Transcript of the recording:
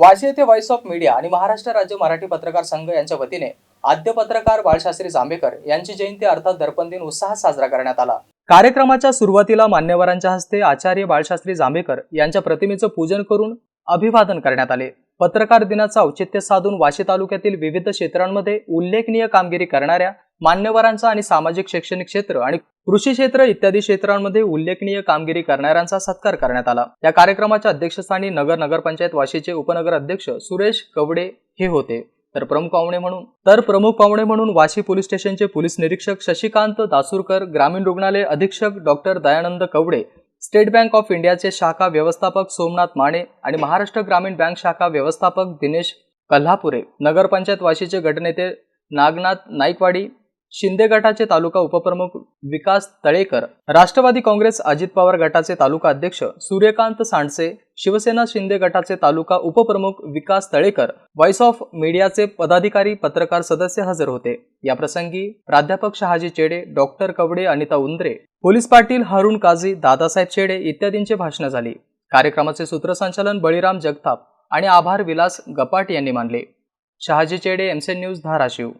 वाशी येथे voice of media आणि महाराष्ट्र राज्य मराठी पत्रकार संघ यांच्या वतीने आद्य पत्रकार बाळशास्त्री जांभेकर यांची जयंती अर्थात दर्पण दिन उत्साहात साजरा करण्यात आला. कार्यक्रमाच्या सुरुवातीला मान्यवरांच्या हस्ते आचार्य बाळशास्त्री जांभेकर यांच्या प्रतिमेचं पूजन करून अभिवादन करण्यात आले. पत्रकार दिनाचं औचित्य साधून वाशी तालुक्यातील विविध क्षेत्रांमध्ये उल्लेखनीय कामगिरी करणाऱ्या मान्यवरांचा आणि सामाजिक शैक्षणिक क्षेत्र आणि कृषी क्षेत्र इत्यादी क्षेत्रांमध्ये उल्लेखनीय कामगिरी करणाऱ्यांचा सत्कार करण्यात आला. या कार्यक्रमाच्या अध्यक्षस्थानी नगर नगरपंचायत वाशीचे उपनगर अध्यक्ष सुरेश कवडे हे होते. तर प्रमुख पाहुणे म्हणून तर प्रमुख पाहुणे म्हणून वाशी पोलीस स्टेशनचे पोलीस निरीक्षक शशिकांत दासूरकर ग्रामीण रुग्णालय अधीक्षक doctor Dayanand Kawade state bank of इंडियाचे शाखा व्यवस्थापक सोमनाथ माने आणि महाराष्ट्र ग्रामीण बँक शाखा व्यवस्थापक दिनेश कल्हापुरे नगरपंचायत वाशीचे गटनेते नागनाथ नाईकवाडी शिंदे गटाचे तालुका उपप्रमुख विकास तळेकर राष्ट्रवादी काँग्रेस अजित पवार गटाचे तालुका अध्यक्ष सूर्यकांत सांडसे शिवसेना शिंदे गटाचे तालुका उपप्रमुख विकास तळेकर व्हॉइस ऑफ मीडियाचे पदाधिकारी पत्रकार सदस्य हजर होते. या प्रसंगी प्राध्यापक शहाजी चेडे डॉक्टर कवडे अनिता उंद्रे पोलीस पाटील हरुण काझी दादासाहेब चेडे इत्यादींचे भाषणं झाली. कार्यक्रमाचे सूत्रसंचालन बळीराम जगताप आणि आभार विलास गपाट यांनी मानले. शहाजी चेडे एमसेन न्यूज धाराशिव.